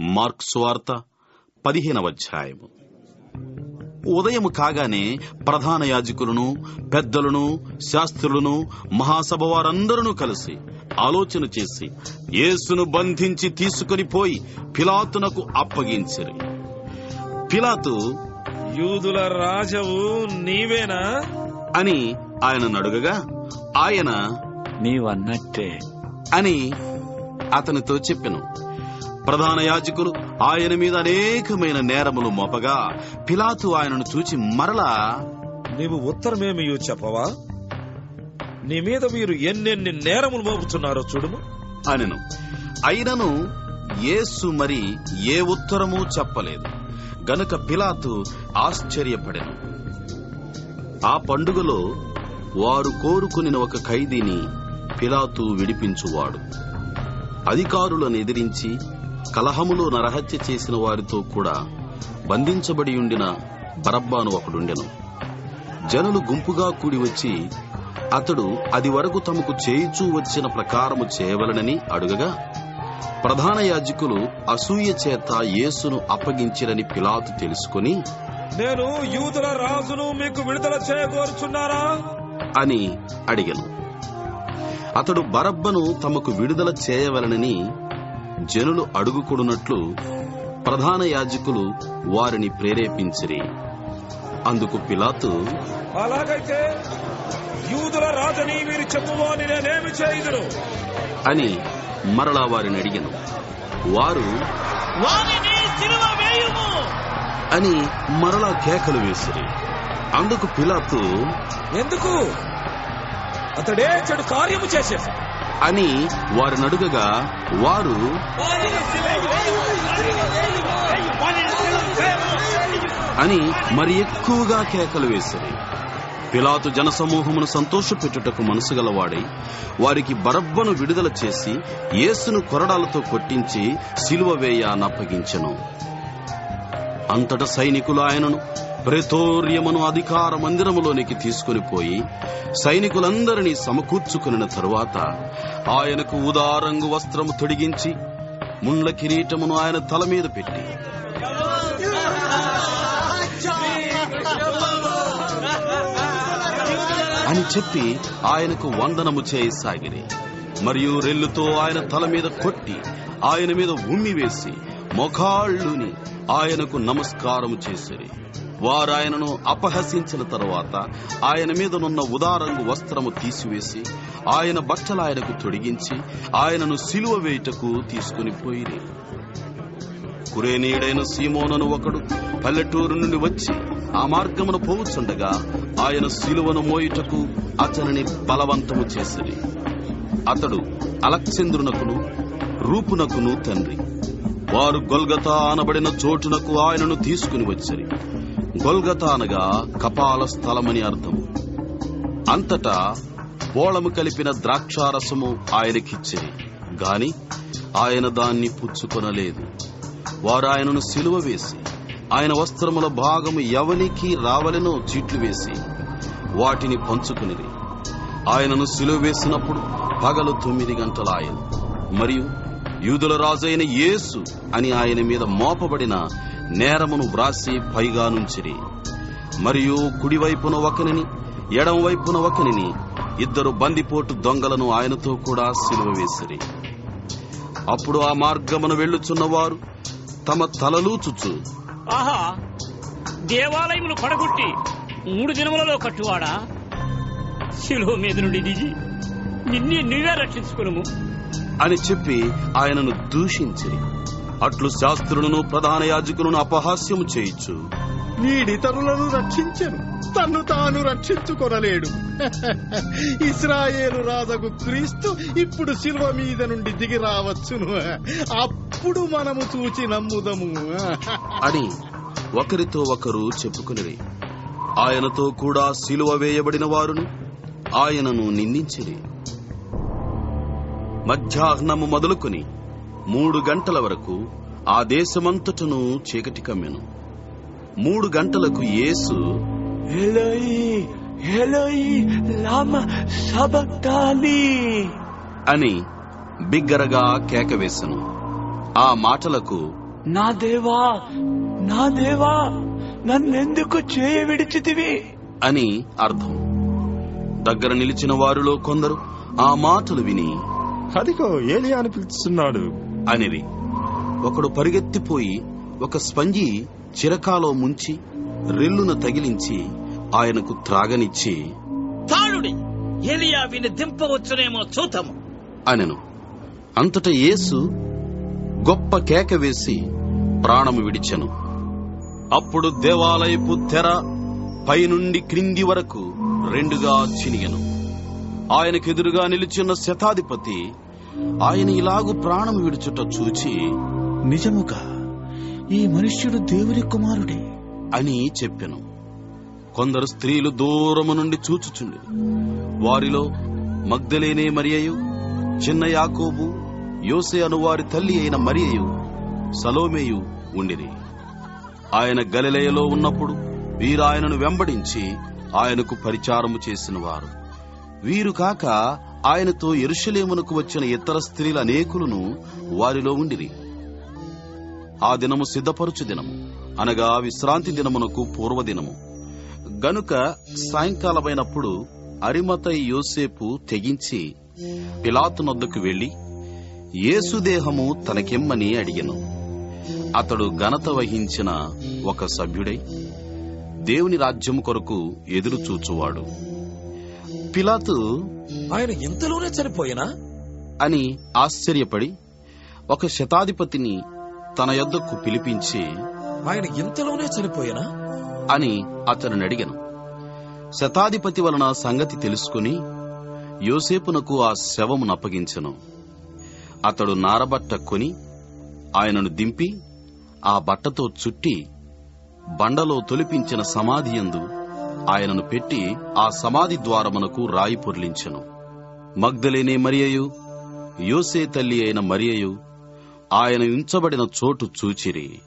Mark స్వార్త పదిహేనవ అధ్యాయము. ఉదయం కాగానే ప్రధాన యాజకులను పెద్దలను శాస్త్రులను మహాసభ వారందరూ కలిసి ఆలోచన చేసి యేసును బంధించి తీసుకొని పోయి పిలాతునకు అప్పగించిరి. పిలాతు యూదుల రాజవు నీవేనా? అని ఆయన అడుగగా ఆయన నీవన్నట్టే. అని అతనితో చెప్పెను. ప్రధాన యాజకులు ఆయన మీద అనేకమైన నేరములు మోపగా పిలాతు ఆయనను చూచి మరలా నీవు ఉత్తరమేమి చెప్పవా? నీ మీద మీరు ఎన్నెన్ని నేరములు మోపుతున్నారో చూడుము. అనెను అయినను యేసు మరి ఏ ఉత్తరము చెప్పలేదు. గనుక పిలాతు ఆశ్చర్యపడెను. ఆ పండుగలో వారు కోరుకుని ఒక ఖైదీని పిలాతు విడిపించువాడు. అధికారులను ఎదిరించి కలహములో నరహత్య చేసిన వారితో కూడా బంధించబడి ఉండిన బరబ్బాను ఒకడుండెను. జనులు గుంపుగా కూడి వచ్చి అతడు అది వరకు తమకు చేయుచూ వచ్చిన ప్రకారము చేయవలనని అడుగగా ప్రధాన యాజకులు అసూయ చేత యేసును అప్పగించిరని పిలాతు తెలుసుకొని నేను యూదుల రాజును మీకు విడుదల చేయగోరుచున్నారా? అని అడిగను. అతడు బరబ్బను తమకు విడుదల చేయవలనని జనులు అడుగుకొనున్నట్లు ప్రధాన యాజకులు వారిని ప్రేరేపించిరి. అందుకు పిలాతు అలాగైతే యూదుల రాజని మీరు చెప్పువాని నేనేమి చేయుదును అని మరలా వారిని అడిగను. వారు వారిని సిలువ వేయుము! అని మరలా కేకలు వేసిరి. అందుకు పిలాతు ఎందుకు? అతడే చెడు కార్యము చేసేసి అని వారు నడుగగా వారు అని మరి ఎక్కువగా కేకలు వేసిరి. పిలాతు జనసమూహమును సంతోషపెట్టుటకు మనసు గలవాడై వారికి బరబ్బను విడుదల చేసి యేసును కొరడాలతో కొట్టించి సిలువ వేయ నప్పగించెను అంతట సైనికులు ఆయనను ప్రెతోర్యమును అధికార మందిరములోనికి తీసుకుని పోయి సైనికులందరినీ సమకూర్చుకున్న తరువాత ఆయనకు ఉదారంగు వస్త్రము తొడిగించి ముండ్ల కిరీటమును ఆయన తల మీద పెట్టి అని చెప్పి ఆయనకు వందనము చేయసాగిరి మరియు రెల్లుతో ఆయన తల మీద కొట్టి ఆయన మీద ఉమ్మి వేసి మొఖాళ్ళుని ఆయనకు నమస్కారం చేసిరి. వారాయనను అపహసించిన తరువాత ఆయన మీదనున్న ఉదారంగు వస్త్రము తీసివేసి ఆయన బట్టలు ఆయనకు తొడిగించి ఆయనను సిలువ వేయుటకు తీసుకుని పోయిరి. కురేనీయుడైన సీమోనను ఒకడు పల్లెటూరు నుండి వచ్చి ఆ మార్గమును పోవుచుండగా ఆయన సిలువను మోయుటకు అతనిని బలవంతము చేసిరి. అతడు అలక్చంద్రునకును రూపునకును తండ్రి. వారు గొల్గతా అనబడిన చోటునకు ఆయనను తీసుకుని వచ్చరి. గొల్గతా అనగా కపాల స్థలమని అర్థం. అంతటా బోళము కలిపిన ద్రాక్షారసము ఆయనకిచ్చిరి గాని ఆయన దాన్ని పుచ్చుకొనలేదు. వారు ఆయనను సిలువ వేసి ఆయన వస్త్రముల భాగము ఎవనికి రావలెనో చీట్లు వేసి వాటిని పంచుకునిరి. ఆయనను సిలువ వేసినప్పుడు పగలు తొమ్మిది గంటలాయను మరియు యూదుల రాజైన యేసు అని ఆయన మీద మోపబడిన నేరమును వ్రాసి పైగా నుంచిరి. మరియు కుడివైపున ఒకనిని ఎడం వైపున ఒకనిని ఇద్దరు బందిపోటు దొంగలను ఆయనతో కూడా సిలువ వేసిరి. అప్పుడు ఆ మార్గమున వెళ్ళుచున్నవారు తమ తలలూచుచు ఆహా దేవాలయములు పడగొట్టి మూడు దినములలో కట్టువాడా? శిలువ మీద నుండి దిగి నిన్నే నువ్వే రక్షించుకును అని చెప్పి ఆయనను దూషించిరి అట్లు శాస్త్రులను ప్రధాన యాజకులను అపహాస్యము చేయించు వీడితరులను రక్షించను. తన్ను తాను రక్షించుకొనలేడు. ఇస్రాయేలు రాజగు క్రీస్తు ఇప్పుడు శిల్వ మీద నుండి దిగి రావచ్చును. అప్పుడు మనము చూచి నమ్ముదము. అని ఒకరితో ఒకరు చెప్పుకునిరి. ఆయనతో కూడా సిలువ వేయబడిన వారును ఆయనను నిందించిరి. మధ్యాహ్నము మొదలుకొని మూడు గంటల వరకు ఆ దేశమంతటను చీకటి కమ్మెను. మూడు గంటలకు యేసు అని బిగ్గరగా కేకవేశను ఆ మాటలకు నా దేవా నా దేవా నన్నెందుకు చేయ విడిచితివి? అని అర్థం. దగ్గర నిలిచిన వారిలో కొందరు ఆ మాటలు విని అదిగో ఏలియా అని పిలుస్తున్నాడు. అనిరి ఒకడు పరిగెత్తిపోయి ఒక స్పంజి చిరకాలో ముంచి రెల్లున తగిలించి ఆయనకు త్రాగనిచ్చి తాళుడి ఎలియా విని దింపవచ్చునేమో చూతము. అనెను. అంతట యేసు గొప్ప కేక వేసి ప్రాణము విడిచెను. అప్పుడు దేవాలయపు తెర పైనుండి క్రింది వరకు రెండుగా చినిగెను. ఆయనకెదురుగా నిలిచిన శతాధిపతి ఆయన ఇలాగు ప్రాణము విడుచుట చూచి నిజముగా ఈ మనుష్యుడు దేవుని కుమారుడే అని చెప్పెను. కొందరు స్త్రీలు దూరము నుండి చూచుచుండి వారిలో మగ్ధలేనే మరియయు చిన్న యాకోబు యోసే అను వారి తల్లి అయిన మరియయు సలోమేయు ఉండిరి. ఆయన గలిలయలో ఉన్నప్పుడు వీరు ఆయనను వెంబడించి ఆయనకు పరిచారము చేసిన వీరు కాక ఆయనతో ఎరుషలేమునకు వచ్చిన ఇతర స్త్రీల అనేకులను వారిలో ఉండిరి. ఆ దినము సిద్ధపరుచు దినము అనగా విశ్రాంతి దినమునకు పూర్వదినము. గనుక సాయంకాలమైనప్పుడు అరిమతై యోసేపు తెగించి పిలాతునొద్దకు వెళ్ళి యేసుదేహము తనకెమ్మని అడిగను. అతడు ఘనత వహించిన ఒక సభ్యుడై దేవుని రాజ్యము కొరకు ఎదురు చూచువాడు పిలాతు ఆయన ఇంతలోనే చనిపోయినా? అని ఆశ్చర్యపడి ఒక శతాధిపతిని తన యొద్దకు పిలిపించి ఆయన ఇంతలోనే చనిపోయినా? అని అతనిని అడిగను శతాధిపతి వలన సంగతి తెలుసుకుని యోసేపునకు ఆ శవమును అప్పగించెను. అతడు నారబట్ట కొని ఆయనను దింపి ఆ బట్టతో చుట్టి బండలో తొలిపించిన సమాధి యందు ఆయనను పెట్టి ఆ సమాధి ద్వారమునకు రాయి పొర్లించెను. మగ్ధలేనే మరియయు? యోసే తల్లి అయిన మరియయు ఆయన ఉంచబడిన చోటు చూచిరి.